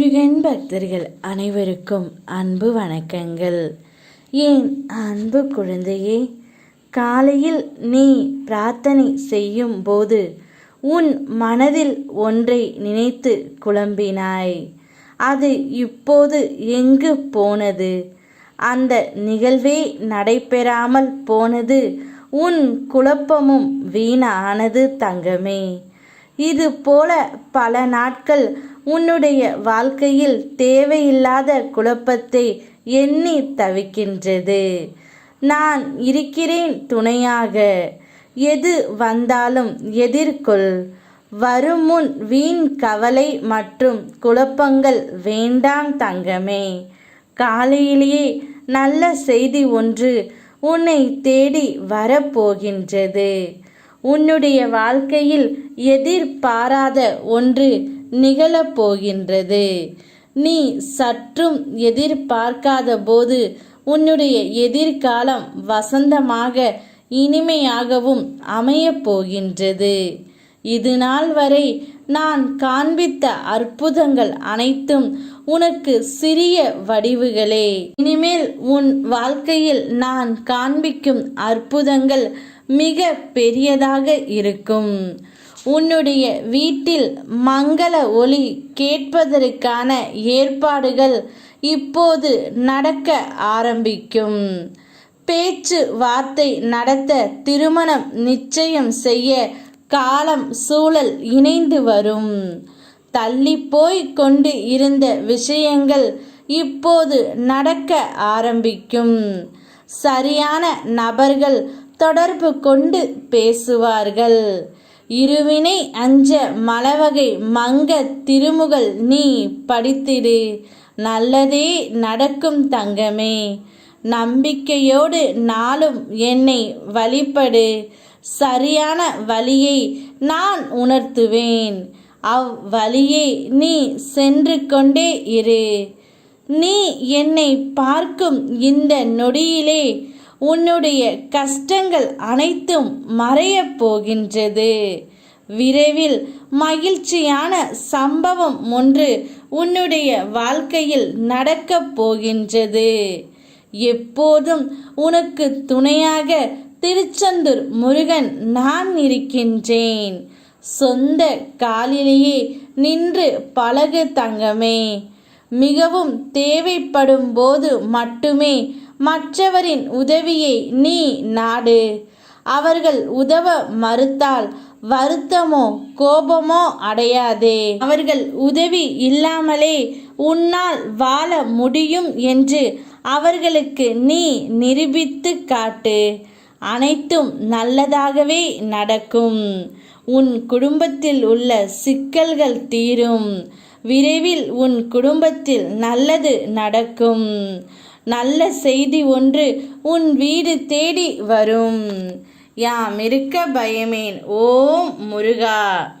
முருகன் பக்தர்கள் அனைவருக்கும் அன்பு வணக்கங்கள். என் அன்பு குழந்தையே காலையில் நீ பிரார்த்தனை செய்யும் போது உன் மனதில் ஒன்றை நினைத்து குழம்பினாய். அது இப்போது எங்கு போனது? அந்த நிகழ்வே நடைபெறாமல் போனது உன் குழப்பமும் வீணானது தங்கமே. இது போல பல நாட்கள் உன்னுடைய வாழ்க்கையில் தேவையில்லாத குழப்பத்தை எண்ணி தவிக்கின்றது. நான் இருக்கிறேன் துணையாக. எது வந்தாலும் எதிர்கொள். வரும் முன் வீண் கவலை மற்றும் குழப்பங்கள் வேண்டாம் தங்கமே. காலையிலேயே நல்ல செய்தி ஒன்று உன்னை தேடி வரப்போகின்றது. உன்னுடைய வாழ்க்கையில் எதிர்பாராத ஒன்று நிகழப் போகின்றது நீ சற்றும் எதிர்பார்க்காத போது உன்னுடைய எதிர்காலம் வசந்தமாக இனிமையாகவும் அமையப் போகின்றது இது நாள் வரை நான் காண்பித்த அற்புதங்கள் அனைத்தும் உனக்கு சிறிய வடிவுகளே. இனிமேல் உன் வாழ்க்கையில் நான் காண்பிக்கும் அற்புதங்கள் மிக பெரியதாக இருக்கும். உன்னுடைய வீட்டில் மங்கள ஒளி கேட்பதற்கான ஏற்பாடுகள் இப்போது நடக்க ஆரம்பிக்கும். பேச்சு வார்த்தை நடத்த திருமணம் நிச்சயம் செய்ய காலம் சூழல் இணைந்து வரும். தள்ளி போய் கொண்டு இருந்த விஷயங்கள் இப்போது நடக்க ஆரம்பிக்கும். சரியான நபர்கள் தொடர்பு கொண்டு பேசுவார்கள். இருவினை அஞ்ச மலவகை மங்க திருமுகள் நீ படித்திடு. நல்லதே நடக்கும் தங்கமே. நம்பிக்கையோடு நாளும் என்னை வழிபடு. சரியான வழியை நான் உணர்த்துவேன். அவ்வழியை நீ சென்று கொண்டே இரு. நீ என்னை பார்க்கும் இந்த நொடியிலே உன்னுடைய கஷ்டங்கள் அனைத்தும் மறையப் போகின்றது. விரைவில் மகிழ்ச்சியான சம்பவம் ஒன்று உன்னுடைய வாழ்க்கையில் நடக்கப் போகின்றது. எப்போதும் உனக்கு துணையாக திருச்செந்தூர் முருகன் நான் இருக்கின்றேன். சொந்த காலிலேயே நின்று பழகு தங்கமே. மிகவும் தேவைப்படும் போது மட்டுமே மற்றவரின் உதவியை நீ நாடு. அவர்கள் உதவ மறுத்தால் வருத்தமோ கோபமோ அடையாதே. அவர்கள் உதவி இல்லாமலே உன்னால் வாழ முடியும் என்று அவர்களுக்கு நீ நிரூபித்து காட்டு. அனைத்தும் நல்லதாகவே நடக்கும். உன் குடும்பத்தில் உள்ள சிக்கல்கள் தீரும். விரைவில் உன் குடும்பத்தில் நல்லது நடக்கும். நல்ல செய்தி ஒன்று உன் வீடு தேடி வரும். யாம் இருக்க பயமேன். ஓம் முருகா.